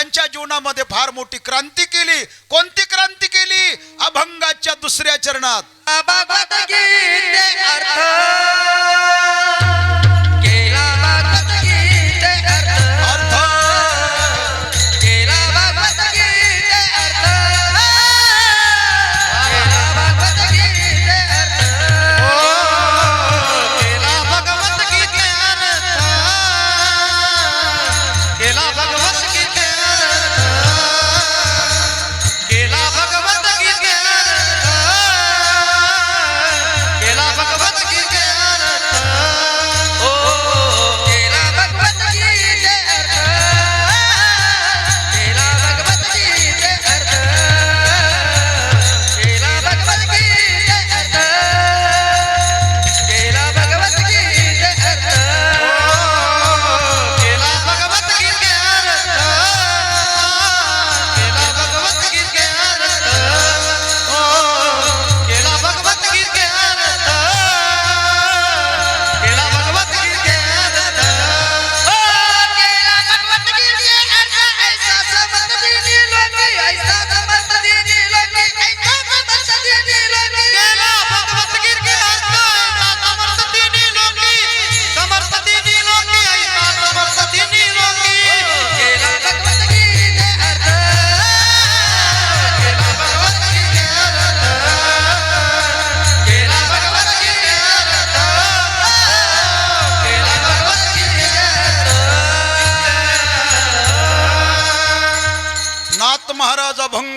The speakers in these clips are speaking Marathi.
त्यांच्या जीवनामध्ये फार मोठी क्रांती केली. कोणती क्रांती केली? अभंगाच्या दुसऱ्या चरणात.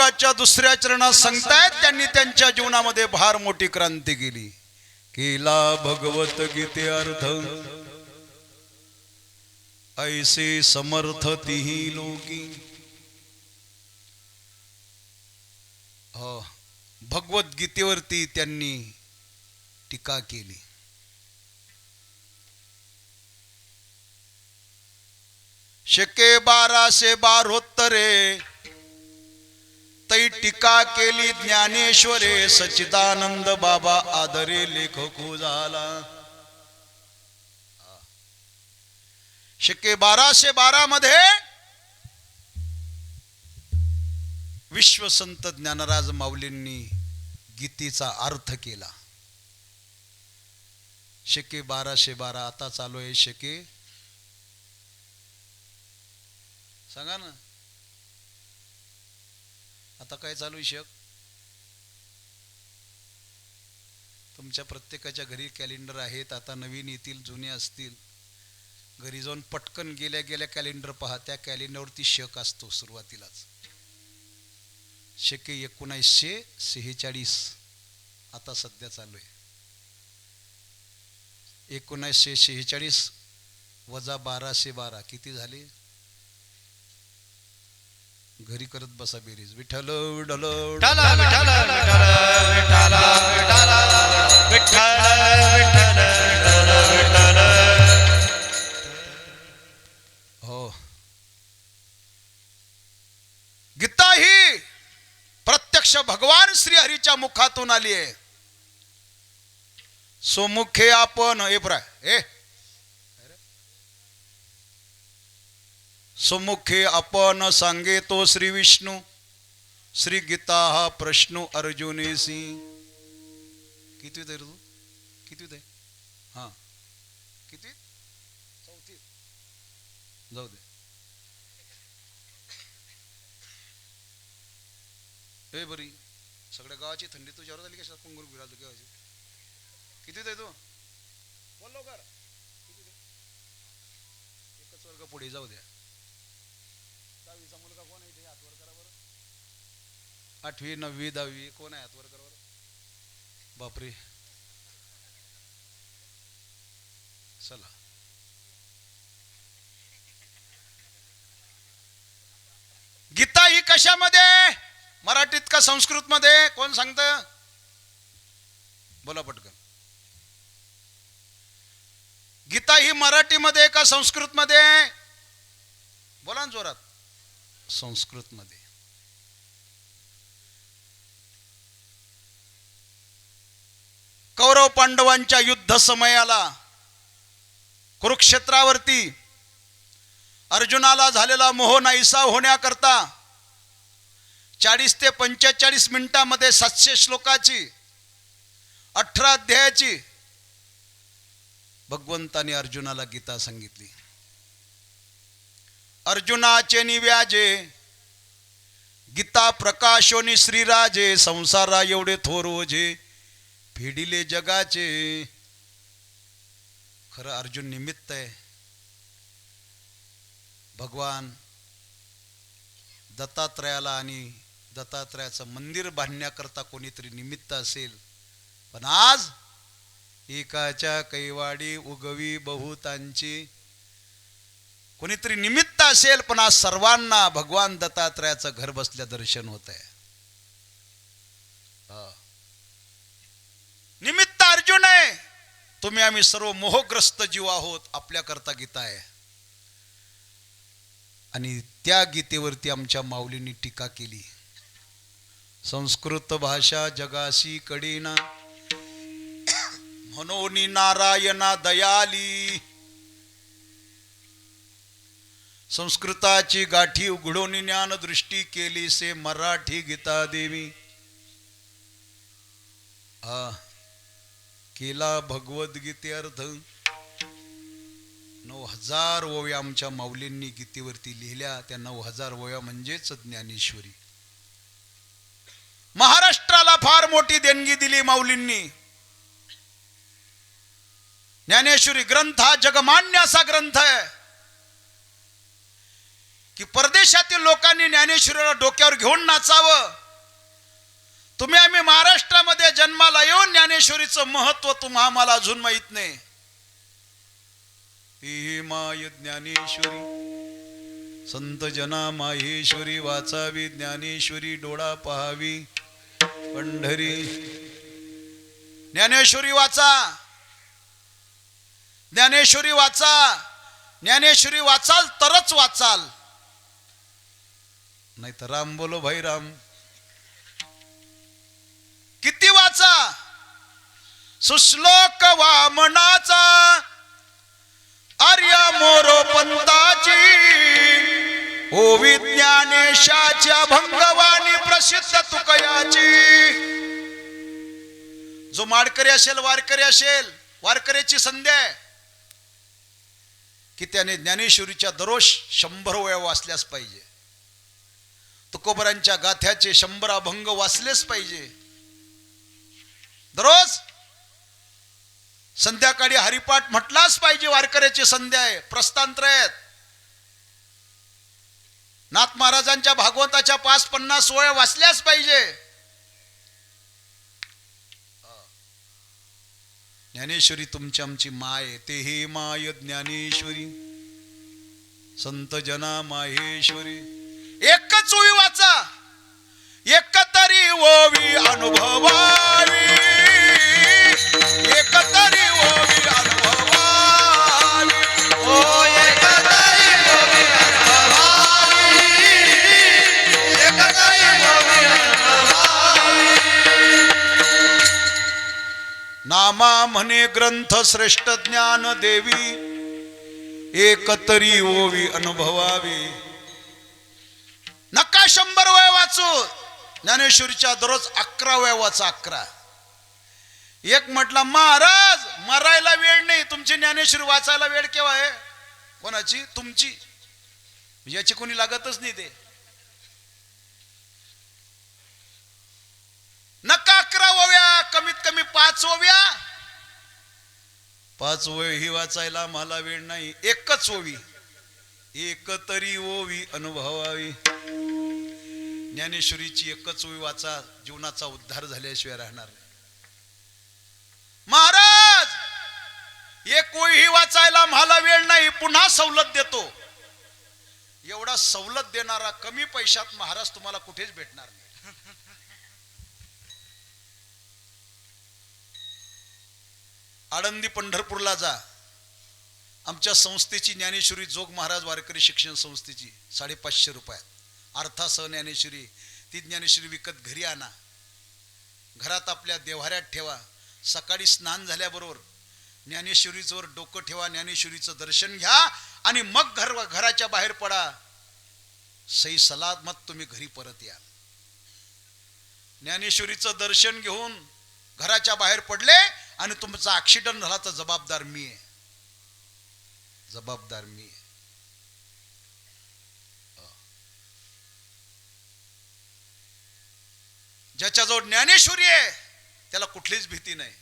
अभंगाच्या दुसऱ्या चरणात सांगतायत त्यांनी त्यांच्या जीवनामध्ये फार मोठी क्रांती केली. केला भगवत गीते अर्थ. ऐसे समर्थ तिही लोकी. भगवत गीतेवरती त्यांनी टीका केली. शके बाराशे बारोत्तरे तै टीका केली ज्ञानेश्वरे सच्चिदानंद बाबा आदरे लेखको झाला. शके बाराशे बारा मध्ये विश्वसंत ज्ञानराज माऊलींनी गीतेचा अर्थ केला. शके बाराशे बारा आता चालू आहे शके सांगा ना. आता काय चालू आहे शक तुमच्या प्रत्येकाच्या घरी कॅलेंडर आहेत आता नवीन येतील जुने असतील. घरी जाऊन पटकन गेल्या गेल्या कॅलेंडर पहा त्या कॅलेंडरवरती शक असतो सुरुवातीलाच. शके एकोणीसशे सेहेचाळीस. आता सध्या चालू आहे. एकोणीसशे सेहेचाळीस वजा बाराशे बारा किती झाले? घरी करत बसा बेरीज. विठ्ठल विठ्ठल विठ्ठल विठ्ठल विठ्ठल विठ्ठल विठ्ठल हो. गीता ही प्रत्यक्ष भगवान श्री हरीच्या मुखातून आली आहे. सोमुखे आपण एपरा ए. सोमुखे आपण सांगे तो श्री विष्णू। श्री गीता हा प्रश्न अर्जुनेसी किती आहे तू? किती आहे हा। किती? चौथी. जाऊ दे. ए बरी सगळ्या गावाची थंडी तुझ्यावर झाली कशा कुंगूर गुराल गावाची किती आहे तू? बोल लवकर. किती दे एकच वर्ग पुढे जाऊ द्या. दहावीचा मुलगा कोण आहे ते हातवर करा बरं. आठवी नववी दहावी कोण आहे हातवर करा बरं. बापरे. चला. गीता ही कशामध्ये? मराठीत का संस्कृत मध्ये कोण सांगत? बोला पटकन. गीता ही मराठीमध्ये का संस्कृत मध्ये बोला ना जोरात. संस्कृतमध्ये. कौरव पांडवांच्या युद्ध समयाला कुरुक्षेत्रावरती अर्जुनाला झालेला मोह नाहीसा होण्याकरता चाळीस ते पंचेचाळीस मिनिटामध्ये सातशे श्लोकाची अठरा अध्यायाची भगवंताने अर्जुनाला गीता सांगितली. अर्जुनाचे निव्याजे गीता प्रकाशोनी श्रीराजे संसारा एवढे थोर ओझे जगाचे. खरं अर्जुन निमित्त आहे. भगवान दत्तात्रयाला आणि दत्तात्रयाचं मंदिर बांधण्याकरता कोणीतरी निमित्त असेल पण आज एकाच्या कैवाडी उगवी बहुतांची कोणीतरी निमित्त असेल पण आज सर्वांना भगवान दत्तात्रयाचं घर बसल्या दर्शन होत आहे. निमित्त अर्जुन आहे. तुम्ही आम्ही सर्व मोहग्रस्त जीव आहोत आपल्याकरता गीता आहे. आणि त्या गीतेवरती आमच्या माऊलींनी टीका केली. संस्कृत भाषा जगाशी कडेना. म्हणून नारायणा दयाली. संस्कृताची गाठी उघडून ज्ञान दृष्टी केली से मराठी गीता देवी. आ केला भगवद्गीते अर्थ. नऊ हजार ओव्या आमच्या माऊलींनी गीतेवरती लिहिल्या. त्या नऊ हजार ओव्या म्हणजेच ज्ञानेश्वरी. महाराष्ट्राला फार मोठी देणगी दिली माऊलींनी. ज्ञानेश्वरी ग्रंथ हा जगमान्य असा ग्रंथ आहे. की परदेशातील लोकांनी ज्ञानेश्वरीला डोक्यावर घेऊन नाचावं. तुम्ही आम्ही महाराष्ट्रामध्ये जन्माला येऊन ज्ञानेश्वरीचं महत्त्व तुम्हा आम्हाला अजून माहीत नाही. ही माय ज्ञानेश्वरी. संत जना माहेश्वरी वाचावी ज्ञानेश्वरी डोळा पहावी. पंढरी. ज्ञानेश्वरी वाचा. ज्ञानेश्वरी वाचा. ज्ञानेश्वरी वाचाल तरच वाचाल. नाही तर राम बोलो भाई राम. किती वाचा? सुश्लोक वामनाचा. आर्य मोरो पंताची ओ विज्ञानेशाच्या भंगवानी प्रसिद्ध तुकयाची. जो माडकरी असेल वारकरी असेल वारकऱ्याची संध्या आहे. की त्याने ज्ञानेश्वरीच्या दररोज शंभर वया वाचल्याच पाहिजे. तुकोबरांच्या गाथ्याचे शंभर अभंग वाचलेच पाहिजे. दररोज संध्याकाळी हरिपाठ म्हटलाच पाहिजे वारकऱ्याची संध्या आहे प्रस्तांत्र आहेत नाथ महाराजांच्या भागवताच्या पाच पन्नास सोळ्या वाचल्याच पाहिजे. ज्ञानेश्वरी तुमची आमची माय ते हे माय ज्ञानेश्वरी. संत जना माहेश्वरी. एकच ओवी वाचा एकतरी ओवी अनुभवावी. एकतरी ओवी अनुभवावी. ओ ओवी अनुभवावी, ओवी अनुभवावी. नामा म्हणे ग्रंथ श्रेष्ठ ज्ञान देवी. एकतरी ओवी अनुभवावी. नका शंभर वय वाचू. ज्ञानेश्वरीच्या दररोज अकरा वय वाचा अकरा. एक म्हटला महाराज मरायला वेळ नाही. तुमची ज्ञानेश्वरी वाचायला वेळ केव्हा आहे? कोणाची? तुमची. याची कोणी लागतच नाही ते. नका अकरा ओव्या. कमीत कमी पाच ओव्या. पाच ओवी ही वाचायला मला वेळ नाही. एकच ओवी. एक तरी ओवी अनुभवावी. ज्ञानेश्वरीची एकच ओवी वाचा जीवनाचा उद्धार झाल्याशिवाय राहणार नाही. महाराज एक ओवी वाचायला मला वेळ नाही पुन्हा सवलत देतो. एवढा सवलत देणारा कमी पैशात महाराज तुम्हाला कुठेच भेटणार नाही. आळंदी पंढरपूरला जा. आमच्या संस्थेची ज्ञानेश्वरी जोग महाराज वारकरी शिक्षण संस्थेची साडेपाचशे रुपयात. अर्थासह ज्ञानेश्वरी ती ज्ञानेश्वरी विकत घरी आणा. घरात आपल्या देव्हाऱ्यात ठेवा. सकाळी स्नान झाल्याबरोबर ज्ञानेश्वरीचवर डोकं ठेवा ज्ञानेश्वरीचं दर्शन घ्या आणि मग घर घराच्या बाहेर पडा. सई सलामत तुम्ही घरी परत या. ज्ञानेश्वरीचं दर्शन घेऊन घराच्या बाहेर पडले आणि तुमचा ऍक्सिडेंट झाला तर जबाबदार मी आहे. जबाबदार मी आहे. ज्याच्याजवळ ज्ञानेश्वरी आहे त्याला कुठलीच भीती नाही.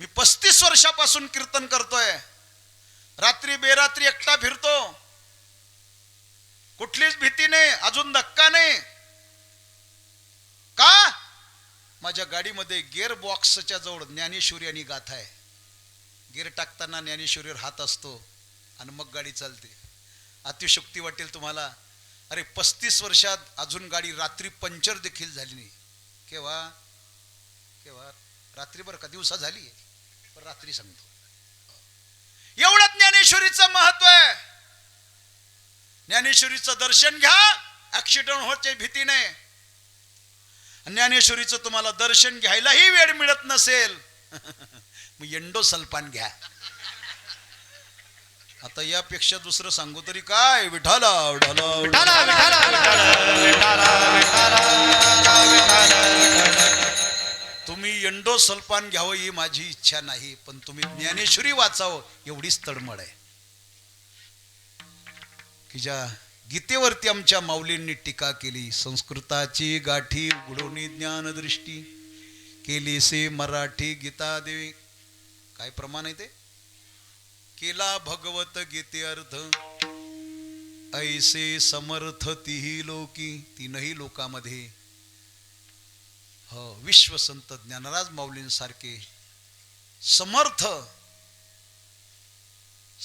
मी पस्तीस वर्षापासून कीर्तन करतोय. रात्री बेरात्री एकटा फिरतो. कुठलीच भीती नाही अजून धक्का नाही. का? माझ्या गाडीमध्ये गेअर बॉक्सच्या जवळ ज्ञानेश्वरी आणि गाथा आहे. गिअर टाकताना ज्ञानेश्वरीवर हात असतो आणि मग गाडी चालते. अतिशक्ती वाटेल तुम्हाला. अरे पस्तीस वर्षात अजून गाडी रात्री पंक्चर देखील झाली नाही. केव्हा? केव्हा? रात्री बरं का दिवसा झाली पण रात्री सांगतो. एवढं ज्ञानेश्वरीचं महत्त्व आहे. ज्ञानेश्वरीचं दर्शन घ्या ऍक्सिडेंट होण्याची भीती नाही. ज्ञानेश्वरीचं तुम्हाला दर्शन घ्यायलाही वेळ मिळत नसेल. मग एंडोसल्पान घ्या. आता यापेक्षा दुसरं सांगू तरी काय? विठाला विठाला विठाला, विठाला, तुम्ही एंडो सल्पान घ्यावं ही माझी इच्छा नाही पण तुम्ही ज्ञानेश्वरी वाचावं एवढीच तडमड आहे. की ज्या गीतेवरती आमच्या माऊलींनी टीका केली संस्कृताची गाठी उघडवणी ज्ञानदृष्टी केली से मराठी गीता देवी. काय प्रमाण आहे ते? केला भगवत गीते अर्थ. ऐसे समर्थ तिही लोकी तीनही लोकामध्ये. हो विश्वसंत ज्ञानराज माऊलींसारखे समर्थ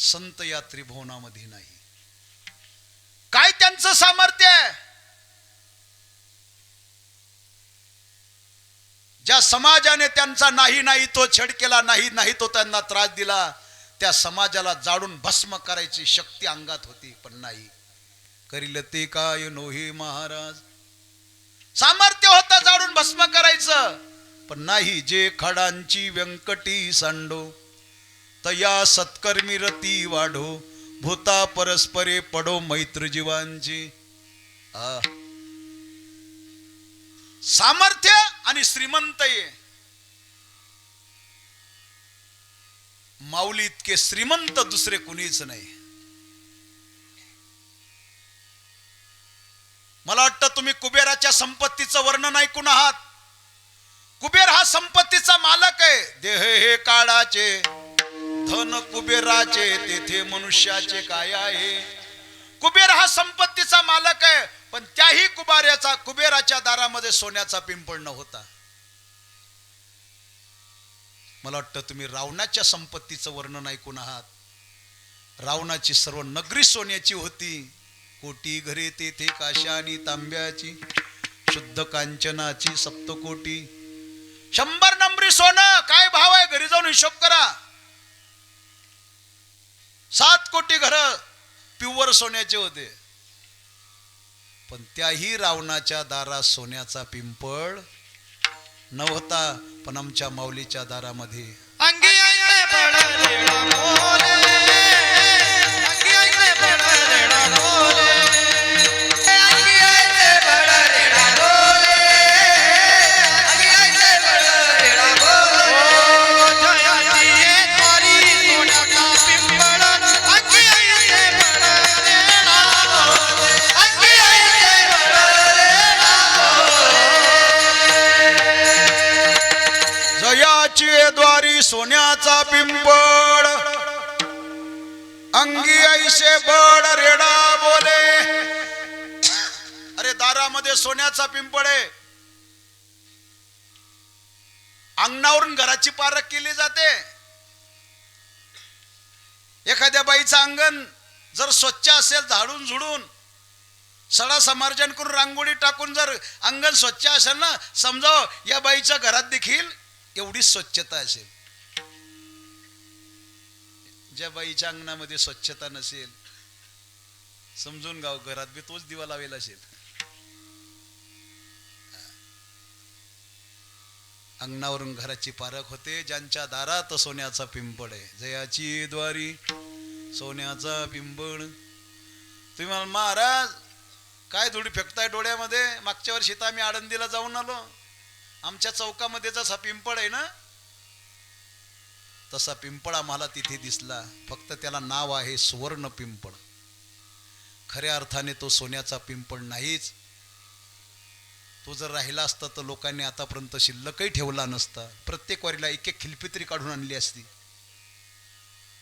संत या त्रिभुवनामध्ये नाही. काय त्यांचं सामर्थ्य ज्या समाजाने त्यांचा नाही नाही तो छेड केला नाही नाही तो त्यांना त्रास दिला त्या समाजाला जाडून भस्म करायची शक्ती अंगात होती पण नाही. करील ते काय नोही महाराज? सामर्थ्य होता जाडून भस्म करायचं पण नाही जे खडांची व्यंकटी सांडो. तया सत्कर्मी रती वाढो भूता परस्परे पडो मैत्र जीवांची. सामर्थ्य आणि श्रीमंत ये. माऊली इतके श्रीमंत दुसरे कुणीच नाही. मला वाटतं तुम्ही कुबेराच्या संपत्तीचं वर्णन ऐकून आहात. कुबेर हा संपत्तीचा मालक आहे. देह हे काळाचे धन कुबेराचे तेथे मनुष्याचे काय आहे? कुबेर हा संपत्तीचा मालक आहे पण त्याही कुबाऱ्याचा कुबेराच्या दारामध्ये सोन्याचा पिंपळ न होता मला वाटतं तुम्ही रावणाच्या संपत्तीचं वर्णन ऐकून आहात. रावणाची सर्व नगरी सोन्याची होती. कोटी घरे तेथे काशा आणि तांब्याची शुद्ध कांचनाची सप्तकोटी. शंभर नंबरी सोनं काय भाव आहे? घरी जाऊन हिशोब करा. सात कोटी घर प्युअर सोन्याचे होते. पण त्याही रावणाच्या दारात सोन्याचा पिंपळ नव्हता पण आमच्या माऊलीच्या दारामध्ये. अंगी पिंपळ. अंगी ऐशे बड रेडा बोले. अरे दारामध्ये सोन्याचा पिंपळ आहे. अंगणावरून घराची पारख केली जाते. एखाद्या बाईचं अंगण जर स्वच्छ असेल झाडून झुडून सडा समार्जन करून रांगोळी टाकून जर अंगण स्वच्छ असेल ना समजाव या बाईच्या घरात देखील एवढी स्वच्छता असेल. ज्या बाईच्या अंगणामध्ये स्वच्छता नसेल समजून गाव घरात बी तोच दिवा लावेल असेल. अंगणावरून घराची पारख होते ज्यांच्या दारात सोन्याचा पिंपळ आहे. जयाची द्वारी सोन्याचा पिंपळ. तुम्ही मला महाराज काय धुडी फेकताय डोळ्यामध्ये? मागच्या वर्षी तर आम्ही आळंदीला जाऊन आलो. आमच्या चौकामध्ये जसा पिंपळ आहे ना तसा पिंपळ आम्हाला तिथे दिसला. फक्त त्याला नाव आहे सुवर्ण पिंपळ. खऱ्या अर्थाने तो सोन्याचा पिंपळ नाहीच. तो जर राहिला असता तर लोकांनी आतापर्यंत शिल्लकही ठेवला नसता. प्रत्येक वारीला एक एक खिलपित्री काढून आणली असती.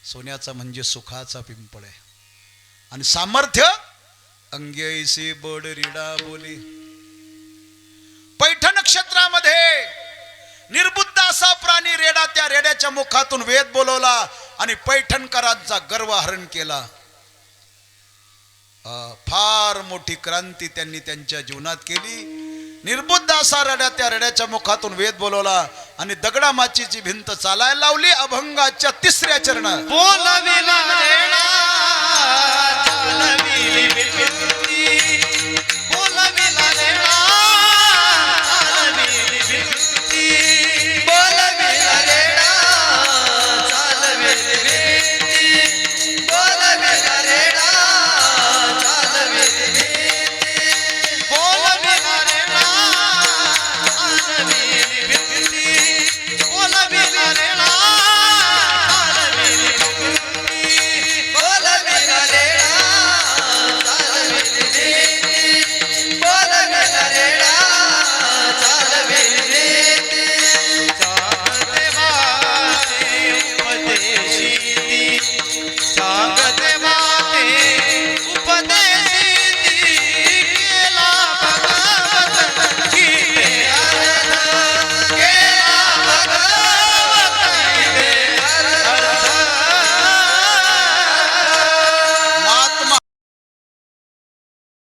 सोन्याचा म्हणजे सुखाचा पिंपळ आहे. आणि सामर्थ्य? अंग्यैसी बड रिडा बोली. पैठण नक्षत्रामध्ये निर्बुद्ध असा प्राणी रेडा त्या रेड्याच्या मुखातून वेद बोलवला आणि पैठणकरांचा गर्व हरण केला. फार मोठी क्रांती त्यांनी त्यांच्या जीवनात केली. निर्बुद्ध असा रड्या त्या रड्याच्या मुखातून वेद बोलवला आणि दगडा माचीची भिंत चालायला लावली अभंगाच्या तिसऱ्या चरणात. बोलविल